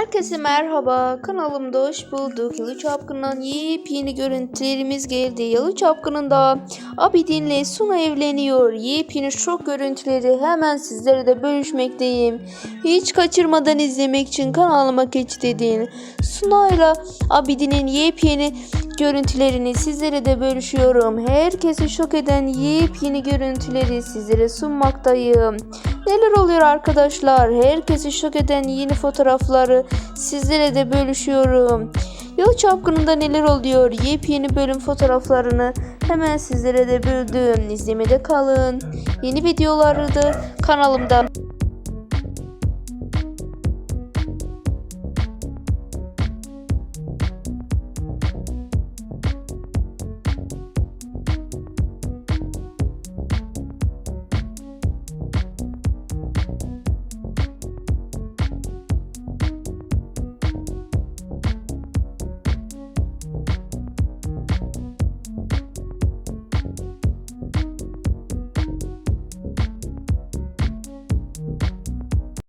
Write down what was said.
Herkese merhaba. Kanalımda hoş bulduk. Yalı Çapkın'dan yepyeni görüntülerimiz geldi. Yalı Çapkın'ında Abidin'le Suna evleniyor. Yepyeni şok görüntüleri hemen sizlere de bölüşmekteyim. Hiç kaçırmadan izlemek için kanalıma geçidin. Suna ile Abidin'in yepyeni görüntülerini sizlere de bölüşüyorum. Herkesi şok eden yepyeni görüntüleri sizlere sunmaktayım. Neler oluyor arkadaşlar? Herkesi şok eden yeni fotoğrafları sizlere de bölüşüyorum. Yalı Çapkını'nda neler oluyor? Yepyeni bölüm fotoğraflarını hemen sizlere de böldüm. İzlemede kalın. Yeni videoları da kanalımda